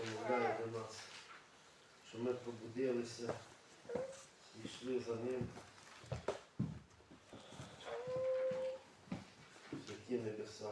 промовляє до нас, що ми пробудилися і йшли за ним. в Святі небеса.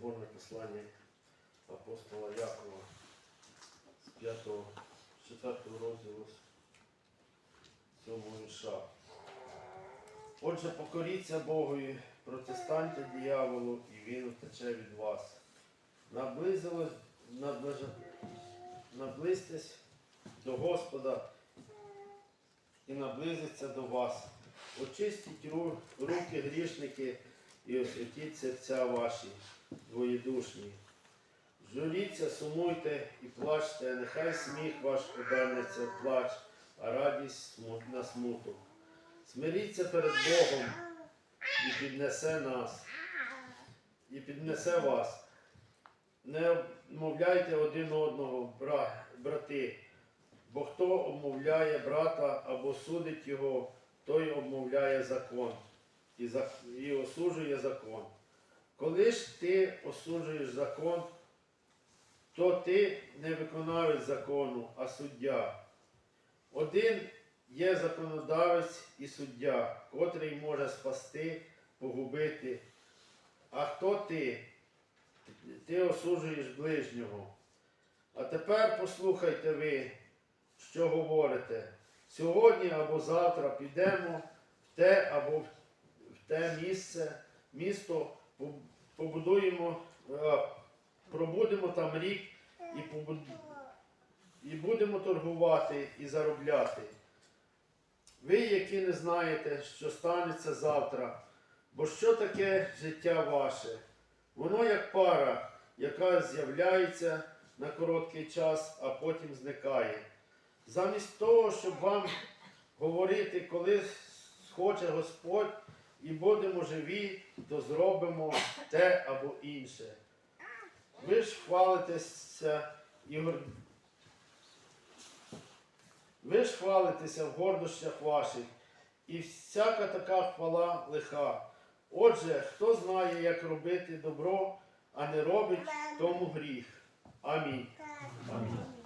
Соборне послання апостола Якова з 5 з 4 розділу з 7 вірша. Отже, покоріться Богові, протистаньте дияволу, і він утече від вас. Наблизилось, наближа, наблизьтесь до Господа і наблизиться до вас. Очистіть руки грішники і освятіть серця ваші, двоєдушні. Журіться, сумуйте і плачте, нехай сміх ваш обернеться в плач, а радість на смуток. Смиріться перед Богом і піднесе нас, і піднесе вас. Не обмовляйте один одного, брати, бо хто обмовляє брата або судить його, той обмовляє закон і, осуджує закон. Коли ж ти осуджуєш закон, то ти не виконавець закону, а суддя. Один є законодавець і суддя, котрий може спасти, погубити. А хто ти? Ти осуджуєш ближнього. А тепер послухайте ви, що говорите. Сьогодні або завтра підемо в те або в те місце, місто, побудуємо, е, пробудемо там рік і, побуд- і будемо торгувати і заробляти. Ви, які не знаєте, що станеться завтра, бо що таке життя ваше? Воно як пара, яка з'являється на короткий час, а потім зникає. Замість того, щоб вам говорити, коли схоче Господь, і будемо живі, то зробимо те або інше. Ви ж хвалитеся і. Ви ж хвалитеся в гордощах ваших, і всяка така хвала лиха. Отже, хто знає, як робити добро, а не робить тому гріх. Амінь. Амінь.